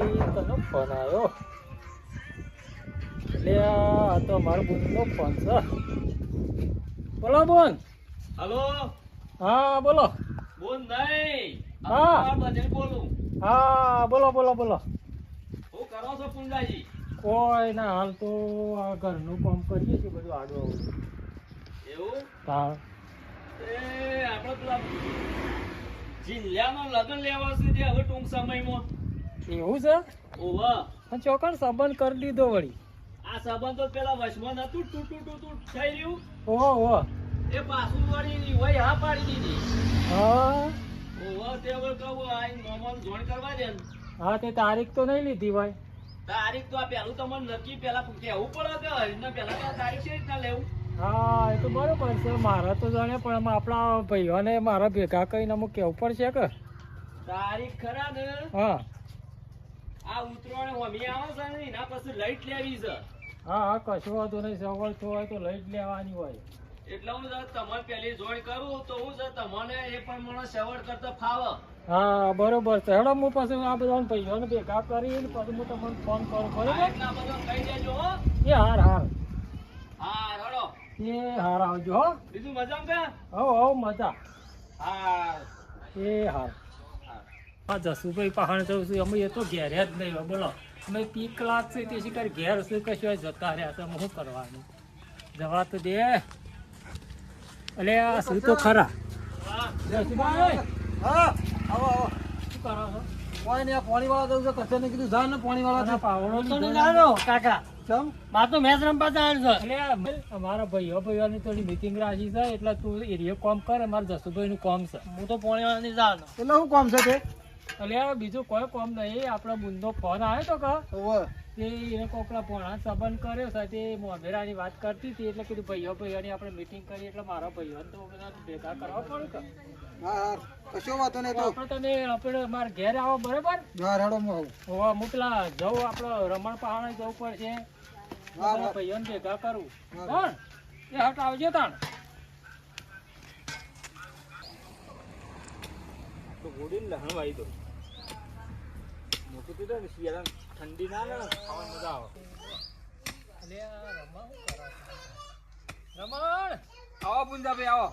તનો phone આવ્યો એટલે આ તો મારો બોનનો ફોન છે બોલો બોન. હલો? હા બોલો. બોન નહીં હા. બોલું. હા બોલો બોલો બોલો. હું કરો છો પુંજાજી કોઈ ના હાલ તો આ ઘરનું કામ કરીએ છીએ બધું આડું આવું. એવું? હા. એ આપણે પેલા જિલ્લામાં લગ્ન લેવા છે જે હવે ટૂંક સમયમાં. એવું છે? ઓવા પણ ચોકર સંબંધ કરી દીધો વળી. આ સંબંધ તો પેલા વશમાં નતું ટૂટ ટૂટ ટૂટ ટૂટ થઈ રહ્યું. ઓહો ઓહો. એ પાછું વળી હોય હા પાડી દીધી. હા. ઓહો તે હવે કહું આ મોમન જોણ કરવા દે હા તે તારીખ તો નહીં લીધી ભાઈ. તારીખ તો આ પેલું તમને નક્કી પેલા કહેવું પડે કે હરીને પેલા તો તારીખ છે રીતના લેવું? હા એ તો બરોબર છે મારા તો જાણે પણ આપણા ભાઈઓને મારા ભેગા કહીને અમુક કેવું પડશે કે? તારીખ ખરા ને? હા. આ ઉતરાણ હોમી આવે છે ને એના પછી લાઈટ લેવી છે. હા હા કશું વાંધો નહીં થયું હોય તો લઈ જ લેવાની હોય. એટલે હું છે તમારે પેલી જોઈન કરું તો હું છે તમને એ પણ મને સવડ કરતા ફાવે. હા બરોબર છે. હેડો હું પછી આ બધા ભાઈઓને ભેગા કરીને પછી હું તમને ફોન કરું બરોબર? એટલા બધા કહી દેજો હો. એ હાર હાર. હા રડો એ હાર આવજો હો. બીજું મજા કે હો હો મજા. હા. એ હાર. હા જસુભાઈ પહાણ જવું છું અમે એ તો ઘેરે જ નહીં બોલો. અમે પીક લાગશે તે શિકાર ઘેર શું કશું જતા રહ્યા તો શું કરવાનું? જવા તો દે. અલે આ શું તો ખરા? જસુભાઈ! હા આવો આવો શું કરો છો? કોઈ નહીં પાણી વાળા જવું છે કીધું જા ને પાણી વાળા પાવડો તો કાકા ચમ માતો મેચ રમવા જવાનું છે. એટલે અમારા ભાઈઓ ભાઈઓની થોડી મીટિંગ રાખી છે એટલે તું એરિયો કોમ કર અમારે જસુભાઈ નું કોમ છે. હું તો પોણી વાળા જવાનું એટલે શું કામ છે તે? આ બીજું કોઈ કોમ નહીં. આપણો બુંદો ફોન આવ્યો તો કા તે એને કોકડા પોણા સંબંધ કર્યો સાથે તે મોઢેરાની વાત કરતી હતી એટલે કીધું ભાઈઓ ભાઈઓની આપણે મીટિંગ કરી એટલે મારા ભાઈઓ તો બધા ભેગા કરવા પડે કે હા હા કશો વાતો નહીં તો. તો આપણે તને આપણે મારા ઘેર આવો બરાબર? હા રેડો હું આવું. હોવા મુકલા જવું આપણે રમણ પહાણે જવું પડશે. બધા ભાઈઓને ભેગા કરવું કોણ એ હટ આવજો તાણ. તો ગોડીને લહણ વાળી દો મોટું કીધું શિયાળા ઠંડી ના ને ખાવાની મજા આવે. રમણ શું કરે છે? રમણ! આવો પુંજાભાઈ આવો.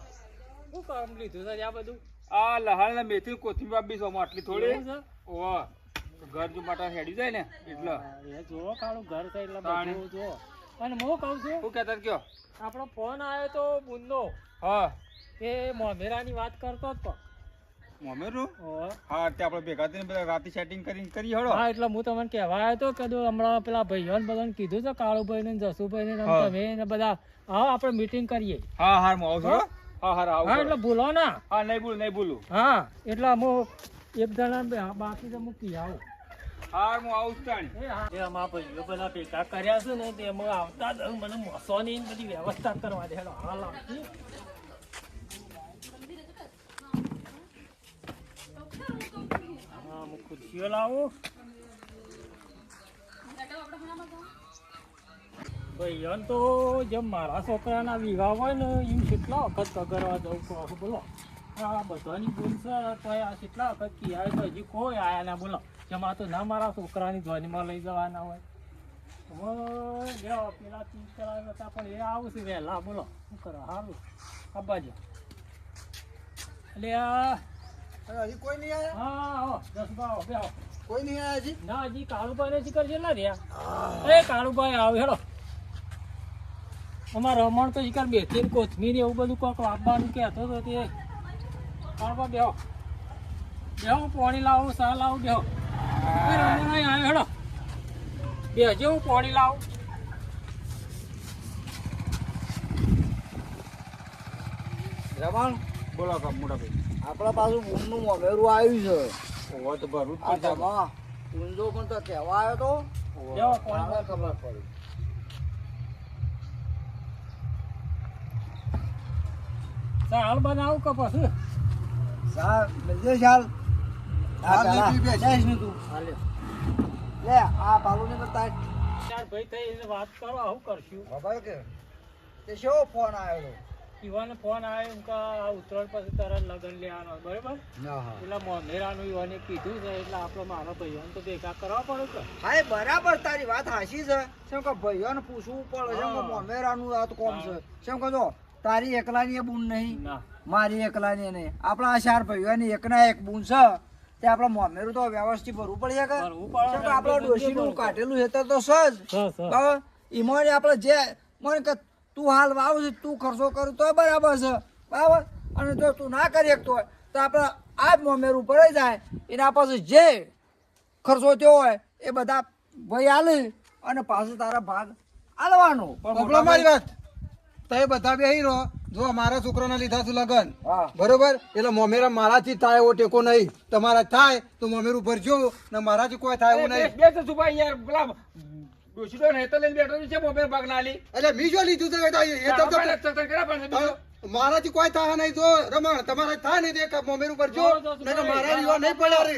શું કામ લીધું છે આ બધું? આ લહણ ને મેથી કોથમીર બી સોમાં આટલી થોડી. છે? ઓવા ઘર જો માટા હેડી જાય ને એટલે. એ જો કાળું ઘર છે એટલે. બધું જો અને હું કહું છું શું કહેતા કયો? આપણો ફોન આવ્યો તો બુંદો. હા. એ મોમેરાની વાત કરતો હતો તો. મમેરું હા. તે આપણે ભેગા થઈને બધા રાતે સેટિંગ કરીને કરી હળો. હા એટલે હું તમને કહેવા આવ્યો તો કે હમણાં પેલા ભાઈઓને બધાને કીધું છે કાળુભાઈ ને જસુભાઈ ને હા. તમે ને બધા આવો આપણે મીટિંગ કરીએ. હા હા હું આવું હા. હા. આવું હા એટલે ભૂલો ના. હા નહીં બોલું નહીં બોલું. હા એટલે હું એક જણા બાકી તો મૂકી આવું. હા હું આવું છું એ અમારા ભાઈઓ બધા ભેગા કર્યા છે ને તેમાં આવતા જ મને મોસોની ને બધી વ્યવસ્થા કરવા દે હાલ આવતી. હા હું ખુરશીઓ ભાઈ તો જેમ મારા છોકરાના વિવાહ હોય ને એમ કેટલા વખત કગરવા જવું કહો બોલો આ બધાની છે તો આ કેટલા વખત કિયા તો હજી કોઈ આયા ના બોલો જેમાં તો ના મારા છોકરાની ધ્વનિમાં લઈ જવાના હોય હવે પેલા ચીજ કરાવ્યા હતા પણ એ આવશે વહેલા બોલો શું કરો સારું અબ્બાજી એટલે આ હજી કોઈ નહીં આયા? હા આવો. દસ બાવો બેહો. કોઈ નહીં આયા હજી? ના હજી કાળુભાઈ ને શીખર છે રહ્યા. એ કાળુભાઈ આવ હેડો. અમારે રમણ તો શીખર બેથી ને કોથમીર એવું બધું કોક વાપવાનું કહેતો હતો તે. કાળુભાઈ બેહો. બેહો હું પાણી લાવું સા લાવું બેહો. રમણ આવ્યો હેડો. બેહજો હું પાણી લાવું. રમણ? બોલો મોટા ભાઈ. આપણા પાછું ઊનનું મમેરું આવ્યું છે. ઓવા તો ભરવું આ જમા ઊંધો પણ તો કહેવા આવ્યો તો? પાણી ખબર પડી. સાલ હાલ બનાવું કે પછી? સાલ મિલજે સાલ લે. આ પાલું ને ચાર ભાઈ થઈ વાત કરો આવું કરશું? ખબર કે? તે શો ફોન આવ્યો તો ઈવાનો ફોન આવ્યો એમ કે આ ઉત્તરાયણ પછી તરત લગ્ન લેવાનો બરાબર? એટલે મોમેરાનું ઈવાને કીધું છે એટલે આપણો મારો ભાઈઓને તો ભેગા કરવા પડે કે હા બરાબર તારી વાત હાશી છે. શું કે ભાઈઓને પૂછવું પડે છે કે. મોમેરાનું આ કોમ છે. શું કહો તારી એકલાની એ બૂન નહીં મારી એકલાની નહીં. આપણા આ ચાર ભાઈઓની એકના એક બૂન છે તે આપણે મોમેરું તો વ્યવસ્થિત ભરવું પડે કે? આપણે ડોશીનું કાઢેલું હેતર તો સજ એમાં. બરાબર? ઈમોને આપણે જે મને કે તું હાલ વાવ છે તું ખર્ચો કરું તો બરાબર છે. બરાબર? અને જો તું ના કરી શકતો હોય તો આપણે આ જ મોમેરું પડી જાય. એના પાસે જે ખર્ચો થયો હોય એ બધા ભાઈ આલે અને પાછો તારા ભાગ આલવાનો પણ મારી વાત તમે બધા બે રહો જો મારા છોકરાના લીધા છે લગન. બરોબર? એટલે મોમેરા મારાથી થાય એવો ટેકો નહીં. તમારા થાય તો મોમેરું ભરજો ને મારાથી કોઈ થાય એવું નહીં. બે યાર પેલા ને હેતર લઈને બેઠો છે. મોબાઈલ ભાગ ના લી એટલે મી જો લીધું એ તો- એ તો- તો- મારાથી કોઈ થાય નહીં જો રમણ. તમારા થાય નહીં તે મોમેરું ભરજો જો, મારા રીવા નહીં પડ્યા રે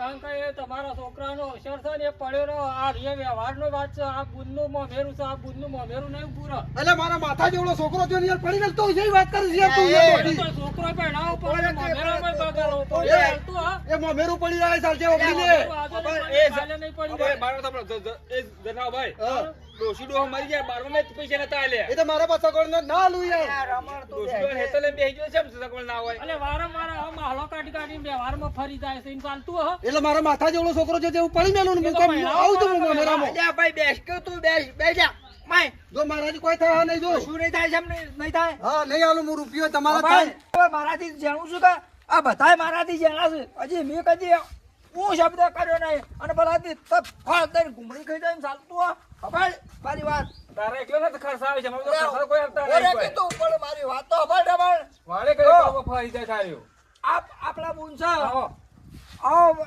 કારણ કે એ તમારા છોકરાનો અક્ષર છે ને એ પડેલો. આ રે વ્યવહારનો વાત છે આ બુનનું મોમેરું છે આ બુનનું મોમેરું નહીં પૂરો એટલે મારા માથા જેવડો છોકરો છે યાર પડી ગયો તો એ વાત કરી છે તું યાર એ મોટી. તો છોકરો પહેણાવો પડે મોમેરામાં બગાડો તો એ- હાલતું હા? એ મોમેરું પડી રહ્યા છે લે મોમેરું આજે એ જલે નહીં પડી. ભાઈ મારો તો જ- જ- એ જનાવભાઈ હા. ડોશીડો મરી જાય બારમાં મેં પૈસા નતા આલ્યા. એ તો મારા પાસે કોણ ના લું યાર રમણ તું ડોશીડો હેતર લઈને ગયો છે એમ સગવડ ના હોય. અને વારંવાર આ માહલો કાઢી કાઢીને વ્યવહારમાં ફરી જાય છે એમ ચાલતું હા. એટલે મારા માથા જેવડો છોકરો છે તે હું પડી મેલું હું તો આવું તો હું પડે, અલ્યા ભાઈ બેસ કે તું બેસ બેસ માય. જો મારાથી કોઈ થાય નહીં જો. શું નહીં થાય છે નહીં થાય. હા નહીં આલું હું રૂપિયો તમારા થાય. મારાથી જાણું છું કે આ બધાય મારાથી જાણા છે. હજી મેં કદી હું શબ્દ કર્યો નહીં. અને બધાથી તપ ફળ દઈને ઘૂમડી ખાઈ જાય ચાલતું હોય. હભાળ, મારી વાત. તારે એકલો નથી ખર્ચ આવે છે અમારે તો ખર્ચ કોઈ આપતા નહીં કોઈ. કીધું પણ મારી વાત તો હભાળ, હભાળ. વાળે કરી ફરી જાય તાર્યો. આપ આપણા બુન છે આવો. આવો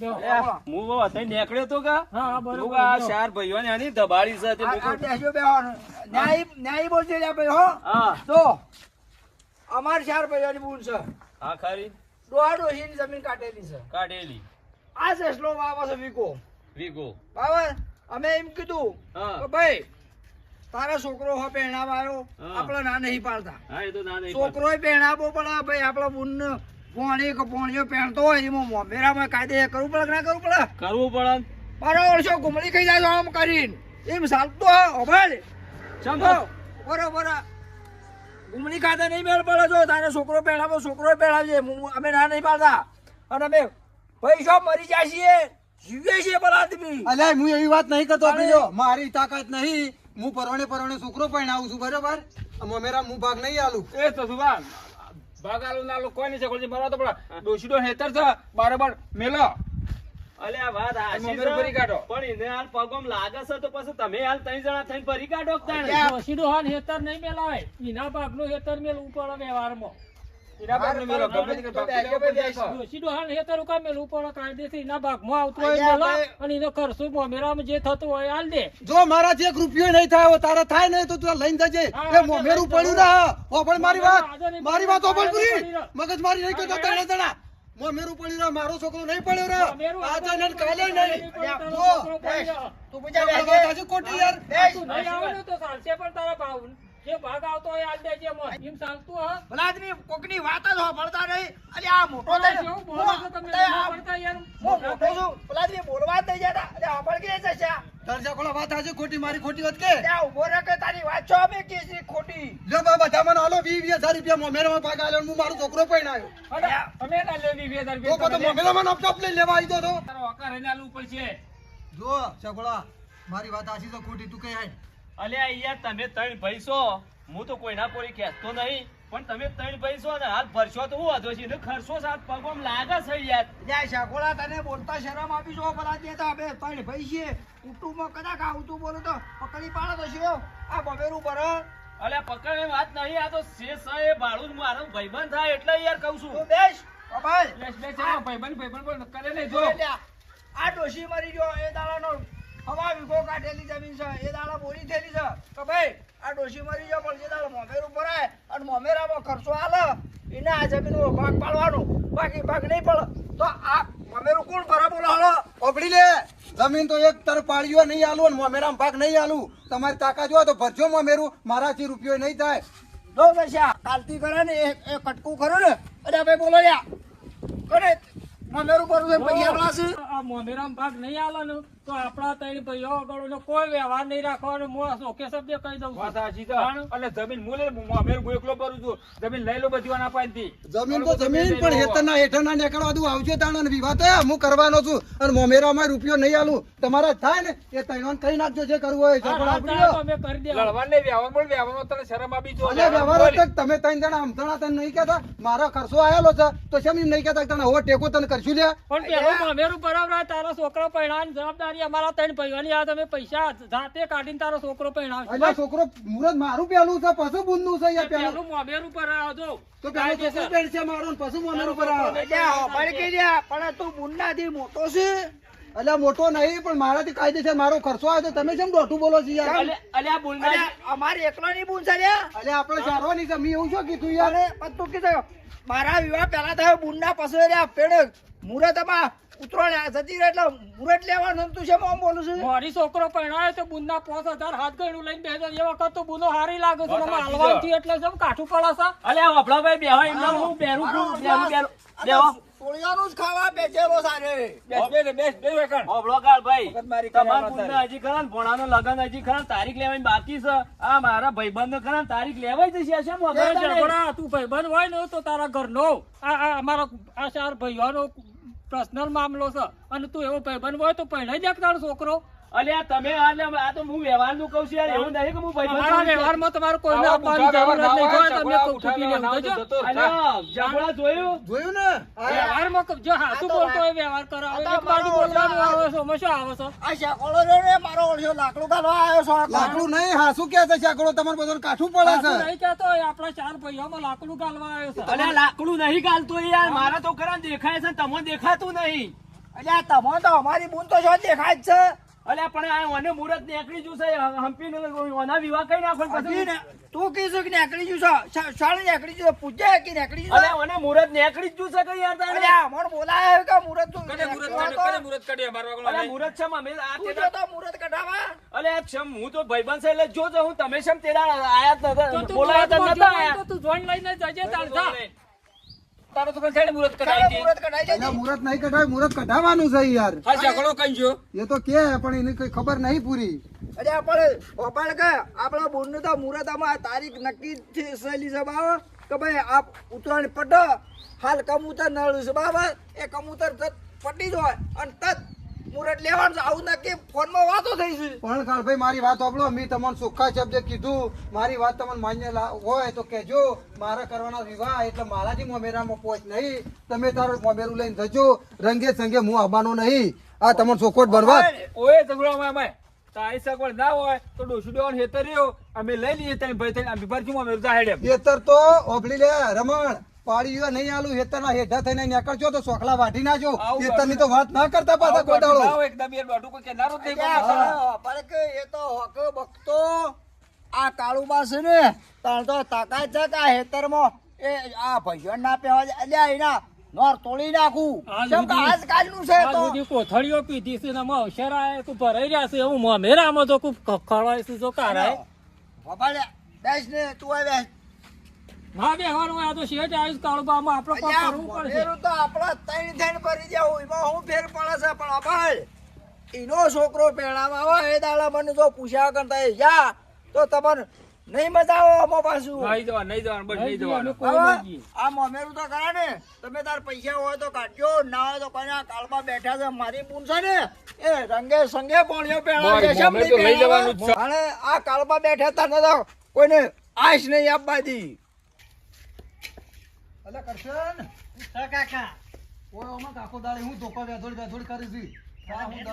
જો. આવો. હું બહુ અત્યારે નીકળ્યો તો કા? હા હા બરોબર આ ચાર ભાઈઓ ને આની દબાડી છે તે આ- લોકો આ બેસજો બેહવાનું. ન્યાયી ન્યાયી બોલજે લ્યા ભાઈ હો. હા. તો અમાર ચાર ભાઈઓની બુન છે હા ખરી. ડોહા ડોશીની જમીન કાઢેલી છે. કાઢેલી. આ સેસલો વાવો છે વીકો. વીગો બરાબર અમે એમ કીધું કે ભાઈ તારા છોકરો હો પહેણાવા આવ્યો આપણે ના નહીં પાડતા. છોકરોય પહેણાવો પણ ભાઈ આપણા બુન પોણી કે પોણીઓ પહેણતો હોય એમાં મોમેરામાં કાયદે કરવું પડે ના કરવું પડે? કરવું પડે બરાબર છો ઘુમડી ખાઈ જાય આમ કરીને. એમ ચાલતો ભાઈ અભાળ બરો બરો ઘુમડી ખાતે નહીં મેળ પડે જો તારે છોકરો પહેણાવો છોકરો પહેણાવજે. અમે ના નહીં પાડતા. અને અમે ભાઈ છો મરી જાય છીએ જીવીએ છે ભલા આદમી અલ્યા હું એવી વાત નહીં કરતો. બીજો. મારી તાકાત નહીં. હું પરવણે પરવણે છોકરો પણ આવું છું બરાબર? આ હું ભાગ નહીં આલું. એ તો સુભાન ભાગ આલું ના કોઈ નહીં છે કોઈ મારા તો પેલા ડોશીડો હેતર છે. બરાબર. મેલો. અલે આ વાત આશી ભરી કાઢો. પણ એને હાલ પગમ લાગે છે તો પછી તમે હાલ ત્રણ જણા થઈને ભરી કાઢો. ડોશીનું હાલ હેતર નહીં મેલાય. એના ભાગનું હેતર મેલવું પડે વ્યવહારમાં. જે એક રૂપિયો નહીં થાય થાય નહીં તો તું લઈને જજે. એ મોમેરું પડ્યું ના મારી વાત મારી વાત પૂરી મગજ મારી નહીં કરતો તણે તણા મોમેરું પડ્યું ના મારો છોકરો નહીં પડ્યો રે આજે કાલે નહીં. તું યાર. તું નહીં આવે તો ચાલશે પણ તારા ભાવ જે ભાગ આવતો હોય હાલ દેજે મને. એમ ચાલતું હા ભલા આદમી કોકની વાત જ સાંભળતા નહીં. અરે આ મોટો આ થઈને- બોલો છો તમે આ- પડતા યાર. મોટો છું. ભલા આદમી બોલવા જ નહીં અરે સાંભળ કે જશે દરજા કોલા વાત આજે ખોટી મારી ખોટી વાત કે? ત્યાં ઊભો રહે કે તારી વાત છો અમે કે ખોટી? જો આલો રૂપિયા હું મારો છોકરો પણ આવ્યો ના તો રૂપિયા લે. મોમેરામાં નપટપ લઈને લેવા આવી તો. તારો હકાર પડશે. જો સગોળા મારી વાત આછી તો ખોટી તું કઈ હાય અલે યાર તમે ત્રણ ભાઈ છો. હું તો કોઈના કોઈ કહેતો નહીં. પણ તમે ત્રણ ભાઈ છો ને હાથ ભરશો તો હું વાંધો છે? ખર્ચો સાત પગમાં લાગે છે યાર. ત્યાં શકોલા તને બોલતા શરમ આપી જો ભલા દે તો અમે ત્રણ ભાઈ છીએ. કુટુંબમાં કદાચ આવતું બોલો તો પકડી પાડો તો શિયો. આ બબેરું પર અલે પકડ વાત નહીં આ તો શેષ છે એ ભાડું જ મારો ભાઈબંધ થાય એટલે યાર કહું છું. બેસ. ભાઈબંધ ભાઈબંધ કરે નહીં જો. આ ડોશી મરી ગયો એ દાડાનો હવા વીઘો કાઢેલી જમીન છે એ દાડા બોરી થયેલી છે. કે ભાઈ આ ડોસી મરી જાય પણ જે દાડા મોમેરું ભરાય અને મોમેરામાં ખર્ચો આલે એને આ જમીનનો ભાગ પાડવાનો. બાકી ભાગ નહીં પડે. તો આ મોમેરું કોણ ભરા બોલો ઓપડી લે. જમીન તો એક તરફ પાડ્યો નહીં આલું અને મોમેરામાં ભાગ નહીં આલું તમારી તાકાત હોય તો ભરજો મોમેરું. મારાથી રૂપિયો નહીં થાય. જો દશા કાલથી કરે ને એ કટકું ખરું ને. અરે ભાઈ બોલો યા કરે મમેરું કરું છે પૈસા આ મોમેરામ ભાગ નહીં આલે ને તો આપણા ત્રણ ભાઈઓ કોઈ વ્યવહાર નહીં રાખવાનો. હું સોકે શબ્દ કહી દઉં વાત સાચી છે. અને જમીન મૂલે લે મોમેર હું એકલો ભરું છું. જમીન લઈ લો બધી ના જમીન તો જમીન પણ હેતના હેઠળના નીકળવા દઉં આવજો તાણ વિવાહ થયા. હું કરવાનો છું. અને મોમેરામાં રૂપિયો નહીં આલું. તમારા થાય ને. એ તૈણોને કહી નાખજો જે કરવું હોય. અમે કરી દે લડવા ને વ્યવહાર પણ વ્યવહારમાં તને શરમ આપી જો અને વ્યવહાર તમે ત્રણ જણા આમતણા તને નહીં કહેતા. મારો ખર્ચો આયેલો છે. તો શેમ એમ નહીં કહેતા તને હો ટેકો તને કરશું લે પણ પેલો મામેરું બરાબર તારા છોકરો પહેણાવાની જવાબદારી અમારા ત્રણ ભાઈઓની આ તમે પૈસા જાતે કાઢીને તારો છોકરો પહેણાવશો છોકરો મુરત મારું પેલું છે પછી બુંદનું છે પેલું પેલું મામેરું આવજો તો પેલું છોકરો પહેરશે મારું ને પછી ઉપર આવે અલ્યા હોપાળી કહી દે પણ તું બુંડાથી મોટો છે. મોટો નહીં પણ મારાથી કાયદેસર મારો ખર્ચો આવે તો તમે કેમ દોઢું બોલો છો યાર? અલ્યા બોલના. અમારે અમારી એકલાની બુન છે લ્યા આપણે ચારવાની છે. મેં એવું શું કીધું યાર? પણ તું કીધું મારા વિવાહ પહેલા થયો પછી રહ્યા પેડ. મુહૂર્તમાં ઉતરોણ જતી રહે એટલે મુરત લેવાનું તું છે મોમ બોલું છું? મારી છોકરો પહેણાયો તો બુંદના પાંચ હજાર હાથ ગણું લઈને બેસો એ વખત તો બુનો હારી લાગે છે. વાત તમે હલવાનથી એટલે જેમ કાઠું પડે છે. અલ્યા વફડાભાઈ બેહો એમને હું બેરું બેરું બેરું બેહો. સોળિયાનું જ ખાવા બેઠેલો સારે. બેસ બેસ બેસ બેસ વેકણ. ઓ કાળ ભાઈ. તમાર પુણ્ય હજી ખરા ને ભોણાનો લગન હજી ખરા તારીખ લેવાની બાકી છે. આ મારા ભાઈબંધ ખરા તારીખ લેવાય જશે છે છે? ઝઘડા, તું ભાઈબંધ હોય ને તો તારા ઘરનો. આ આ અમારો આ ચાર ભાઈઓનો પર્સનલ મામલો છે. અને તું એવો ભાઈબંધ હોય તો પહેલા જ એક તારો છોકરો. અલ્યા તમે આ તો હું વ્યવહારનું કહું છું યાર એવું નહીં કે હું ભાઈબંધ અમારા છું. વ્યવહારમાં કોઈને આપવાની જરૂર નહીં. ના જો હોય, તમને છકડા કોઈ બુઢા ખૂટી વ્યવહાર લેવું જોજો. હોય તો જતો. અલ્યા ઝઘડા જોયું? જોયું ને? આ- વ્યવહારમાં જો હાચું બોલતો હોય વ્યવહાર કરો. આ હવે તો એક બાજુ બોલવાનું ઓળખ્યો આવે છે શું આવે છે? આ શાકોળો રહ્યો મારો ઓળખ્યો લાકડું કાઢવા આવ્યો છો લાકડું નહીં હાસુ કે છે ચાકડો તમારે બધું કાઠું પડે છે. નહીં કહેતો હોય આપણા ચાર ભાઈઓમાં લાકડું ગાલવા આવ્યો છે. અલ્યા લાકડું નહીં ગાલતો યાર મારા તો ખરા દેખાય છે તમને દેખાતું નહીં. અલ્યા તમો તો અમારી બુન તો શું દેખાય જ છે. અલ્યા પણ આ ઓને મુરત નીકળી જુ છે ને ઓના વિવાહ કઈ નાખો પછી. ને? તું કીધું કે નીકળી જુ છો? શાળી નીકળી જુ પૂછે કે નીકળી જુ અલ્યા ઓને મુરત નીકળી જ છે કઈ યાર તારે? અલ્યા મને બોલાયો કે મુરત તું? કને મુરત કાઢ્યો, કને મુરત કાઢ્યો? વાળો અલ્યા મુરત છે મમ્મી આ તે તો મુરત કઢાવા. અલ્યા છમ હું તો ભાઈબંધ છે એટલે જો જો હું તમે છમ તેરા આયા તો નતા તું બોલાયા તો નતા આયા. તો તું જોઈન લઈને જજે તાર જા. તારો તો કઈ મુરત કઢાઈ કઢાવી મુરત કઢાઈ જાય મુરત નહીં કઢાય મુરત કઢાવવાનું છે યાર. હા ઝઘડો કઈ ગયો? એ તો કે પણ એને કઈ ખબર નહીં પૂરી. અરે આપણે ઓપાળ કે આપણા બોનનું તો મુહૂર્તમાં તારીખ નક્કી થયેલી છે બાબા કે ભાઈ આપ ઉતરાણ પટ હાલ કમુતર નળું છે બરાબર એ કમુતર તત પટી જ હોય અને તત મુહૂર્ત લેવાનું આવું નક્કી ફોનમાં વાતો થઈ છે પણ કાળભાઈ મારી વાત સાંભળો. મેં તમને સુખા શબ્દે કીધું. મારી વાત તમને માન્ય હોય તો કહેજો. મારા કરવાના વિવાહ એટલે મારાથી મોમેરામાં પહોંચ નહીં. તમે તારું મોમેરું લઈને જજો. રંગે સંગે હું આવવાનો નહીં. આ તમને ચોખવટ બનવા ઓય ઝઘડો અમે તારી સગવડ ના હોય તો ડોસુ ડોન હેતર રહ્યો. અમે લઈ લઈએ તને ભાઈ તને અમે ભરશું અમે હેતર તો ઓભળી લે રમણ. પાડી ગયો નહીં આલું હેતરના હેઠા થઈને નીકળજો તો સોખલા વાઢી નાજો હેતરની તો વાત ના કરતા પાછા ગોડાળો એકદમ એ બાટુ કોઈ કેનારો જ નહીં પણ કે એ તો હક બકતો આ કાળુબા છે ને તાણ તો તાકાત છે કે આ હેતરમાં એ આ ભજન ના પહેવા. અલ્યા એના નોર તોડી નાખું. આ કેમ કે સુધી- આજકાલનું છે આ તો. બધી કોથળીઓ પીધી છે ને આમાં અવસર આયા તું ભરાઈ રહ્યા છે. એવું મોમેરામાં તો ખૂબ ખખડાય છે જો કારાય? ભોપાળ્યા, બેસ ને તું આવે બેસ. ના બેહવાનું આ તો શેઠ આવીશ કાળુબામાં આપણે પણ કરવું પડશે. તો આપણા ત્રણ થઈને ભરી દેવું એમાં હું ફેર પડે છે પણ અભાળ એનો છોકરો પહેણામાં આવે એ દાડા મને જો પૂછ્યા કરતા એ જા તો તમને નહીં મજા આવો અમો પાછું. નહીં જવાનું નહીં જવાનું બસ નહીં જવાનું. આ મમેરું તો કરા ને તમે તાર પૈસા હોય તો કાઢજો ના હોય તો કોઈના કાળમાં બેઠા છે મારી પૂન છે ને એ રંગે સંગે બોલ્યો લઈ જવાનું અને આ કાળમાં બેઠા તા ને તો કોઈને આશ નહીં આપવા દી. અલે કરશન. ઓય ઓમાં કાકો દાડે હું ધોકા વેધોડ વેધોડ કરી છી. તારા હું દડો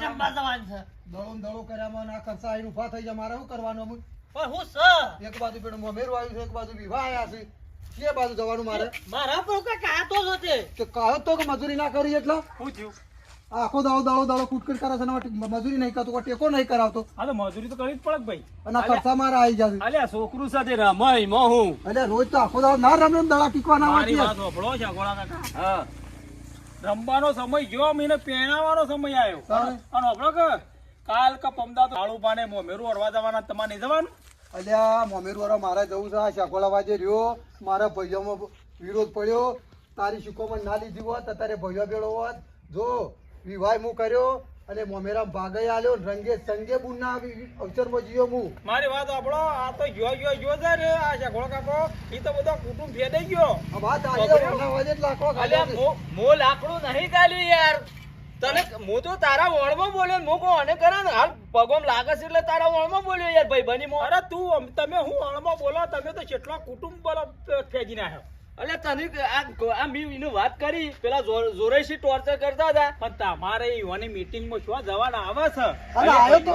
દડો દડો કર્યામાં ના ખર્ચા આઈને ઊભા થઈ જાય મારે શું કરવાનું અમુક? એક બાજુ પેલું મોમેરું આવ્યું છે એક બાજુ વિવાહ આયા છે. કે બાજુ જવાનું મારે? કે કહો તો કે મજૂરી ના કરી એટલે? થયું? આખો દાડો દાડો દાડો કુટકુટ કરે છે મજૂરી નહીં કરતો ટેકો નહીં કરાવતો. હા તો મજૂરી તો કરવી જ પડે ભાઈ? અને ખર્ચા મારા આવી જશે. અલ્યા છોકરું સાથે રમાય મો હું. એટલે રોજ તો આખો દાડો ના રમ રમ દડા ટીકવા ના વાત સાંભળો છે ગોળા કાકા. હા. રમવાનો સમય ગયો મીને પહેરાવાનો સમય આવ્યો અને આપણો કે કાલ કે પમદા તો કાળુભાને મોમેરું અરવા જવાના તમારે નહીં જવાનું? અલ્યા અરવા મારે જવું છે. આ શાકોળા વાજે રહ્યો. મારા ભાઈઓમાં વિરોધ પડ્યો. તારી શીખોમાં ના લીધી હોત તારે ભાઈઓ બેડો હોત. જો વિવાહ હું કર્યો અને મોમેરા ભાગે આલ્યો રંગે સંગે બુના અવસરમાં જીયો હું મારી વાત આપણો આ તો ગયો ગયો ગયો છે રે આ શેખોળો કાકો. ઈ તો બધો કુટુંબ ફેદાઈ ગયો. આ વાત આજે ઓના વાજે લાખો અલ્યા મો મો લાકડું નહીં ગાલ્યું યાર. તને હું તો તારા વળમાં બોલ્યો હું કોને કરે ને? હાલ પગોમ લાગે છે એટલે તારા વળમાં બોલ્યો યાર ભાઈ બની મો અરે તું તમે હું અણમાં બોલો? તમે તો કેટલા કુટુંબ બોલો ફેંકી નાખ્યો. અલ્યા તને આ આ મેં વાત કરી. પેલા જોરેશી ટોર્ચર કરતા હતા. પણ તમારે ઈવાની મીટિંગમાં શું જવાના આવે છે? આયો તો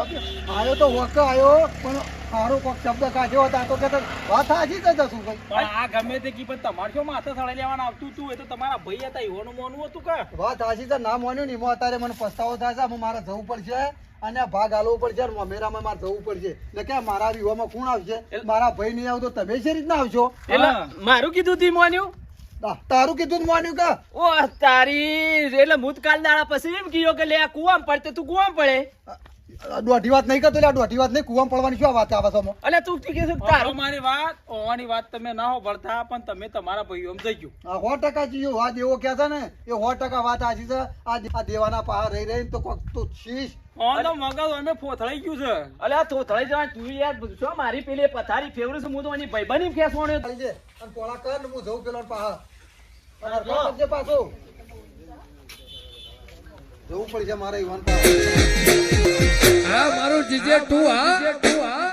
આયો તો આયો પણ સારો કોક શબ્દ કાઢ્યો હતા. તો કે વાત સાચી જ જશું ભાઈ? પણ આ ગમે તે કી પણ તમારે શું માથે સળાઈ લેવાનું આવતું તું? એ તો તમારા ભાઈ હતા ઈવાનું મોનું હતું કે? વાત સાચી તો ના મોન્યું ને એમાં અત્યારે મને પસ્તાવો થાય છે. મારે જવું પડશે. અને ભાગ આલવો પડશે અને મમેરામાં મારે જવું પડશે. ને કે મારા વિવાહમાં કોણ આવશે? મારા ભાઈ નહીં આવતો તમે છે રીતના આવશો? એટલે મારું કીધું તી માન્યું? તારું કીધું ને માન્યું કે? ઓ તારી એટલે ભૂતકાળ દાડા પછી એમ કીધું કે લે કુવામ પડતે તું કુવામ પડે. દોઢી વાત નહીં કરતો એટલે દોઢી વાત નહીં કુવામાં પડવાની શું વાત આવે છે આમાં? તું કે છે તારો મારી વાત હોવાની વાત તમે ના હો ભરતા પણ તમે તમારા ભાઈઓ જઈ ગયું. સો ટકા જીયો આ દેવો કહે છે ને એ સો ટકા વાત આજી છે. આ દેવાના પહાડ રહી રહી તો કોક તો છીશ ઓન તો મગજ અમે ફોથળાઈ ગયું છે? અલ્યા તો થળી જવા તું યાર શું મારી પેલી પથારી ફેવરે છે હું તો એની ભાઈબાની ખેસવાનો છે અને પોળા કર ને હું જઉં પેલો પાહા. પાછો. જવું પડશે મારે ઈવાન પાસે હા મારું જીજે ટુ હા.